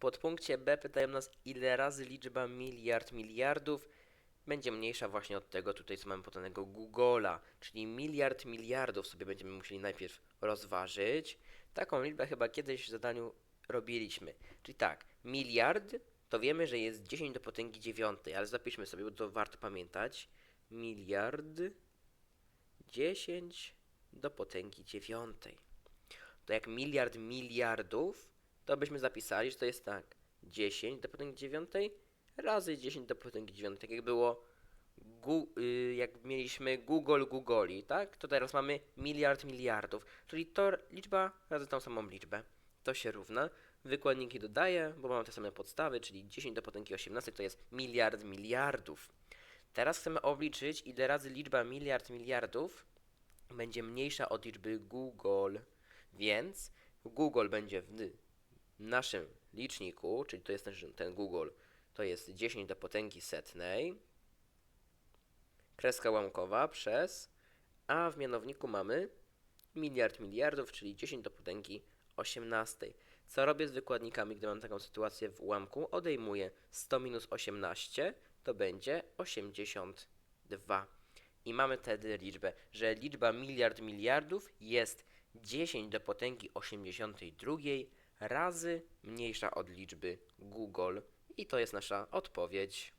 podpunkcie B pytają nas, ile razy liczba miliard miliardów będzie mniejsza właśnie od tego tutaj, co mamy podanego Google'a, czyli miliard miliardów sobie będziemy musieli najpierw rozważyć. Taką liczbę chyba kiedyś w zadaniu robiliśmy. Czyli tak, miliard to wiemy, że jest 10 do potęgi dziewiątej, ale zapiszmy sobie, bo to warto pamiętać. Miliard 10 do potęgi dziewiątej. To jak miliard miliardów, to byśmy zapisali, że to jest tak. 10 do potęgi dziewiątej razy 10 do potęgi dziewiątej. Tak jak było, gu, y, jak mieliśmy Google Googoli, tak? To teraz mamy miliard miliardów. Czyli to liczba razy tą samą liczbę. To się równa. Wykładniki dodaję, bo mamy te same podstawy, czyli 10 do potęgi 18 to jest miliard miliardów. Teraz chcemy obliczyć, ile razy liczba miliard miliardów będzie mniejsza od liczby Google. Więc Google będzie w naszym liczniku, czyli to jest ten, ten Google, to jest 10 do potęgi setnej, kreska łamkowa przez, a w mianowniku mamy miliard miliardów, czyli 10 do potęgi 18. Co robię z wykładnikami, gdy mam taką sytuację w ułamku? Odejmuję 100 minus 18, to będzie 82. I mamy wtedy liczbę, że liczba miliard miliardów jest 10 do potęgi 82 razy mniejsza od liczby Google. I to jest nasza odpowiedź.